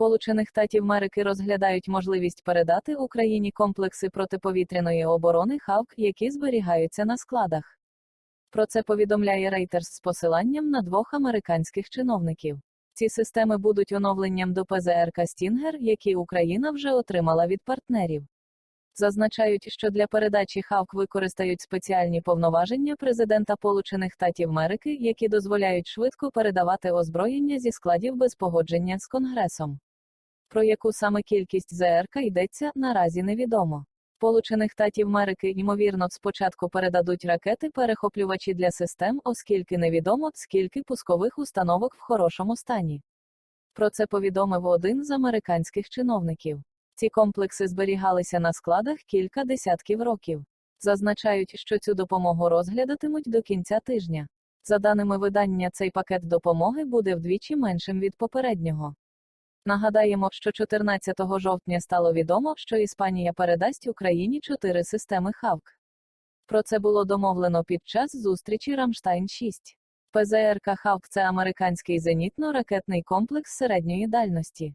Сполучених Татів Америки розглядають можливість передати Україні комплекси протиповітряної оборони ХАВК, які зберігаються на складах. Про це повідомляє Reuters з посиланням на двох американських чиновників. Ці системи будуть оновленням до ПЗРК Стінгер, які Україна вже отримала від партнерів. Зазначають, що для передачі ХАВК використають спеціальні повноваження президента Сполучених Татів Америки, які дозволяють швидко передавати озброєння зі складів без погодження з Конгресом. Про яку саме кількість ЗРК йдеться, наразі невідомо. Сполучених Татів Америки, ймовірно, спочатку передадуть ракети-перехоплювачі для систем, оскільки невідомо, скільки пускових установок в хорошому стані. Про це повідомив один з американських чиновників. Ці комплекси зберігалися на складах кілька десятків років. Зазначають, що цю допомогу розглядатимуть до кінця тижня. За даними видання, цей пакет допомоги буде вдвічі меншим від попереднього. Нагадаємо, що 14 жовтня стало відомо, що Іспанія передасть Україні чотири системи ХАВК. Про це було домовлено під час зустрічі Рамштайн 6. ПЗРК ХАВК це американський зенітно-ракетний комплекс середньої дальності.